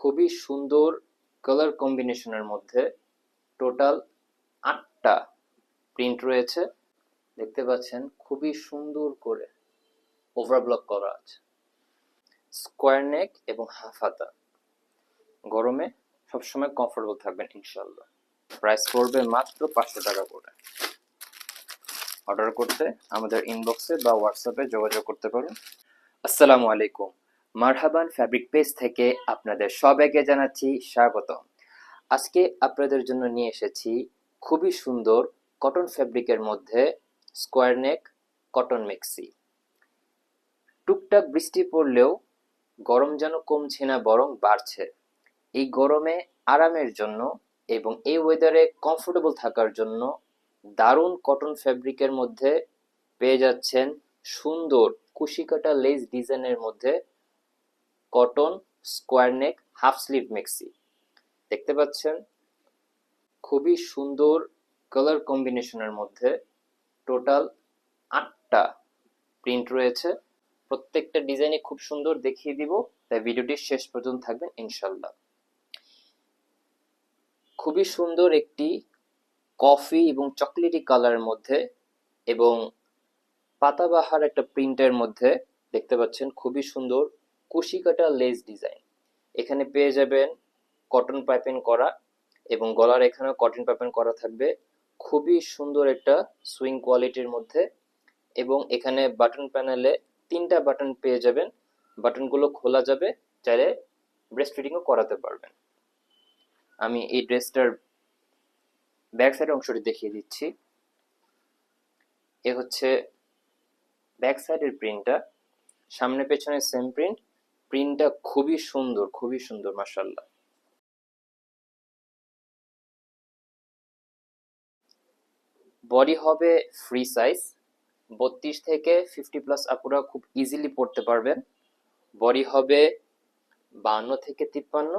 খুবই সুন্দর কালার কম্বিনেশনের মধ্যে টোটাল আটটা প্রিন্ট রয়েছে। দেখতে পাচ্ছেন, খুবই সুন্দর করে ওভারব্লক করা আছে। স্কোয়ার নেক এবং হাফ হাতা। গরমে সবসময় কমফোর্টেবল থাকবেন ইনশাল্লাহ প্রাইস পড়বে মাত্র পাঁচশো টাকা করে। অর্ডার করতে আমাদের ইনবক্সে বা হোয়াটসঅ্যাপে যোগাযোগ করতে পারেন। আসসালামু আলাইকুম। মারহাবান ফ্যাব্রিক পেজ থেকে আপনাদের সবাইকে জানাচ্ছি স্বাগত আজকে আপনাদের জন্য নিয়ে এসেছি খুবই সুন্দর কটন ফ্যাব্রিকের মধ্যে স্কোয়ার নেক কটন মেক্সি। টুকটাক বৃষ্টি পড়লেও গরম যেন কমছে না, বরং বাড়ছে। এই গরমে আরামের জন্য এবং এই ওয়েদারে কমফোর্টেবল থাকার জন্য দারুণ কটন ফ্যাব্রিকের মধ্যে পেয়ে যাচ্ছেন সুন্দর কুশিকাটা লেস ডিজাইনের মধ্যে cotton, square neck, half sleeve maxi. দেখতে পাচ্ছেন, খুবই সুন্দর কালার কম্বিনেশনের মধ্যে টোটাল আটটা প্রিন্ট রয়েছে। প্রত্যেকটা ডিজাইনে খুব সুন্দর দেখিয়ে দিব, তাই ভিডিওটি শেষ পর্যন্ত থাকবেন ইনশাল্লাহ খুবই সুন্দর একটি কফি এবং চকলেটি কালারের মধ্যে এবং পাতাবাহার একটা প্রিন্টের মধ্যে দেখতে পাচ্ছেন, খুবই সুন্দর কুশি কাটা লেস ডিজাইন। এখানে পেয়ে যাবেন কটন পাইপিং করা এবং গলার এখানেও কটন পাইপিং করা থাকবে। খুবই সুন্দর একটা সুইং কোয়ালিটির মধ্যে এবং এখানে বাটন প্যানেলে তিনটা বাটন পেয়ে যাবেন। বাটনগুলো খোলা যাবে, চাইলে ব্রেস্ট ফিটিংও করাতে পারবেন। আমি এই ড্রেসটার ব্যাক সাইড অংশটি দেখিয়ে দিচ্ছি। এ হচ্ছে ব্যাক সাইডের প্রিন্টটা। সামনে পেছনে সেম প্রিন্ট প্রিন্টটা খুবই সুন্দর খুবই সুন্দর মাসাল্লাহ বডি হবে ফ্রি সাইজ বত্রিশ থেকে ফিফটি প্লাস আপুরা খুব ইজিলি পড়তে পারবেন। বডি হবে বান্ন থেকে তিপ্পান্ন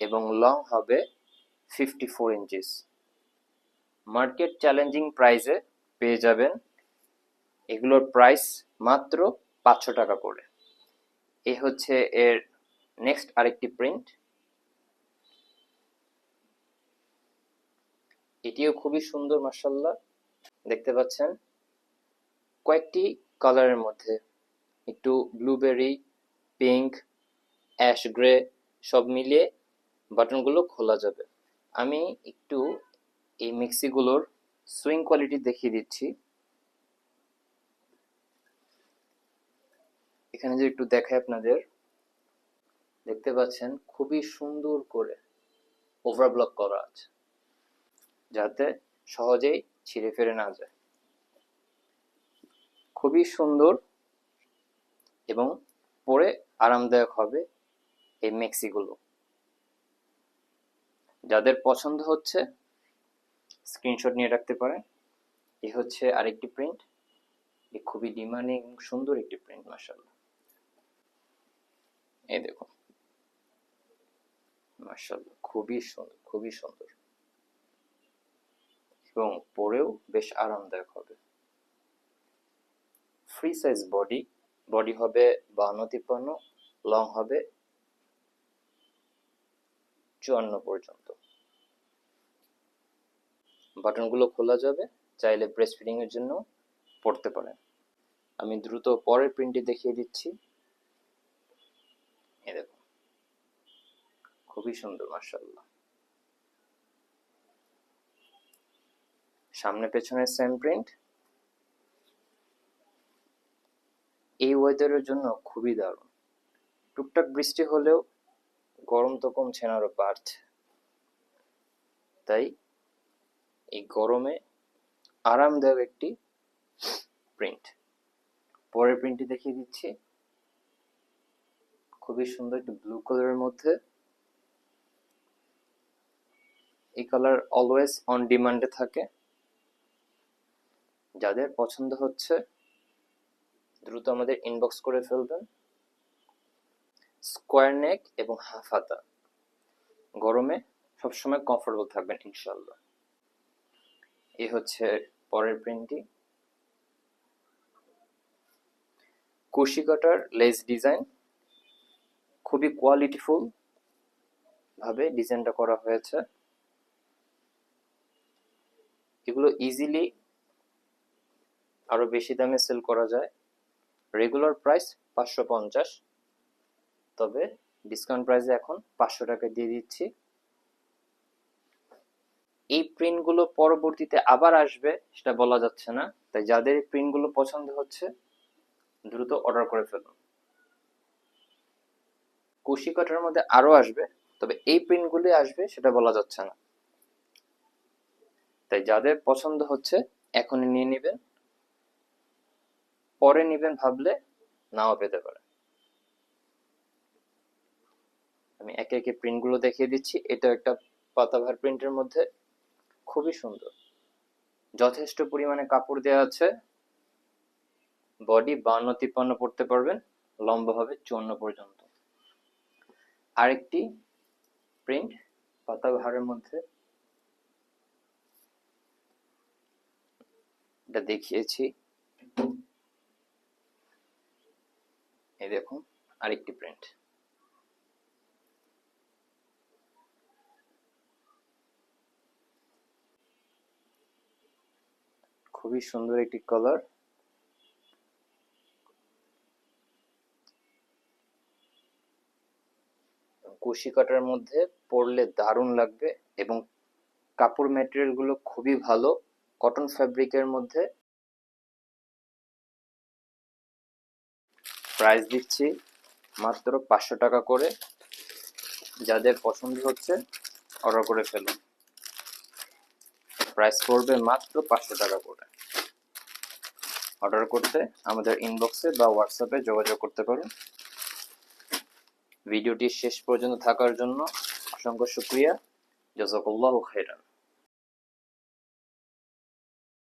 এবং লং হবে fifty four inches market challenging প্রাইসে পেয়ে যাবেন। এগুলোর প্রাইস মাত্র পাঁচশো টাকা করে। এ হচ্ছে এর নেক্সট আরেকটি প্রিন্ট এটিও খুবই সুন্দর মার্শাল্লাহ দেখতে পাচ্ছেন? কয়েকটি কালারের মধ্যে। একটু ব্লুবেরি পিঙ্ক অ্যাশ গ্রে সব মিলিয়ে বাটনগুলো খোলা যাবে। আমি একটু এই মিক্সিগুলোর সুইং কোয়ালিটি দেখিয়ে দিচ্ছি। এখানে যে একটু দেখায় আপনাদের, দেখতে পাচ্ছেন খুবই সুন্দর করে ওভারব্লক করা আছে, যাতে সহজেই ছিঁড়ে ফেরে না যায়। খুবই সুন্দর এবং পরে আরামদায়ক হবে এই মেক্সিগুলো। যাদের পছন্দ হচ্ছে স্ক্রিনশট নিয়ে রাখতে পারেন। এ হচ্ছে আরেকটি প্রিন্ট এ খুবই ডিমান্ডিং সুন্দর একটি প্রিন্ট মার্শাল্লাহ এই দেখুন মার্শাল্লাহ খুবই সুন্দর খুবই সুন্দর। এবং পরেও বেশ আরামদায়ক হবে। ফ্রি সাইজ বডি বডি হবে বান্ন তিপ্পান্ন লং হবে চুয়ান্ন পর্যন্ত। বাটনগুলো খোলা যাবে, চাইলে ব্রেস্ট ফিডিং এর জন্য পড়তে পারেন। আমি দ্রুত পরের প্রিন্টটি দেখিয়ে দিচ্ছি এ দেখুন খুবই সুন্দর মার্শাল্লাহ সামনে পেছনে সেম প্রিন্ট এই ওয়েদারের জন্য খুবই দারুণ। টুকটাক বৃষ্টি হলেও গরম তো কমছে না আরও বাড়ছে। তাই এই গরমে আরামদায়ক একটি প্রিন্ট পরের প্রিন্টটি দেখিয়ে দিচ্ছি। খুবই সুন্দর একটি ব্লু কালারের মধ্যে এই কালার অলওয়েজ অন ডিমান্ডে থাকে। যাদের পছন্দ হচ্ছে, দ্রুত আমাদের ইনবক্স করে ফেলবেন। স্কোয়ার নেক এবং হাফ হাতা। গরমে সবসময় কমফোর্টেবল থাকবেন ইনশাল্লাহ এই হচ্ছে পরের প্রিন্টটি কুশি কাটার লেস ডিজাইন খুবই কোয়ালিটিফুল ভাবে ডিজাইনটা করা হয়েছে। এগুলো ইজিলি আরও বেশি দামে সেল করা যায়। রেগুলার প্রাইস পাঁচশো পঞ্চাশ, তবে ডিসকাউন্ট প্রাইসে এখন পাঁচশো টাকা দিয়ে দিচ্ছি। এই প্রিন্টগুলো পরবর্তীতে আবার আসবে, সেটা বলা যাচ্ছে না। তাই যাদের এই প্রিন্টগুলো পছন্দ হচ্ছে, দ্রুত অর্ডার করে ফেলুন। কুশি কাটার মধ্যে আরও আসবে, তবে এই প্রিন্টগুলি আসবে, সেটা বলা যাচ্ছে না। তাই যাদের পছন্দ হচ্ছে, এখনই নিয়ে নেবেন। পরে নেবেন ভাবলে নাও পেতে পারে। আমি একে একে প্রিন্টগুলো দেখিয়ে দিচ্ছি। এটা একটা পাতাভার প্রিন্টের মধ্যে। খুবই সুন্দর। যথেষ্ট পরিমাণে কাপড় দেওয়া আছে। বডি বান্ন তিপ্পান্ন পড়তে পারবেন। লম্বা হবে চুয়ান্ন পর্যন্ত। আরেকটি প্রিন্ট পাতাবাহারের মধ্যে এটা দেখিয়েছি। এই দেখুন, আরেকটি প্রিন্ট খুবই সুন্দর একটি কালার কুশি কাটার মধ্যে পরলে দারুণ লাগবে এবং কাপড় ম্যাটেরিয়ালগুলো খুবই ভালো। কটন ফ্যাব্রিকের মধ্যে প্রাইস দিচ্ছি মাত্র পাঁচশো টাকা করে। যাদের পছন্দ হচ্ছে অর্ডার করে ফেলুন। প্রাইস পড়বে মাত্র পাঁচশো টাকা করে। অর্ডার করতে আমাদের ইনবক্সে বা হোয়াটসঅ্যাপে যোগাযোগ করতে পারুন। ভিডিওটি শেষ পর্যন্ত থাকার জন্য অসংখ্য শুক্রিয়া। জাজাকুল্লাহ খাইরান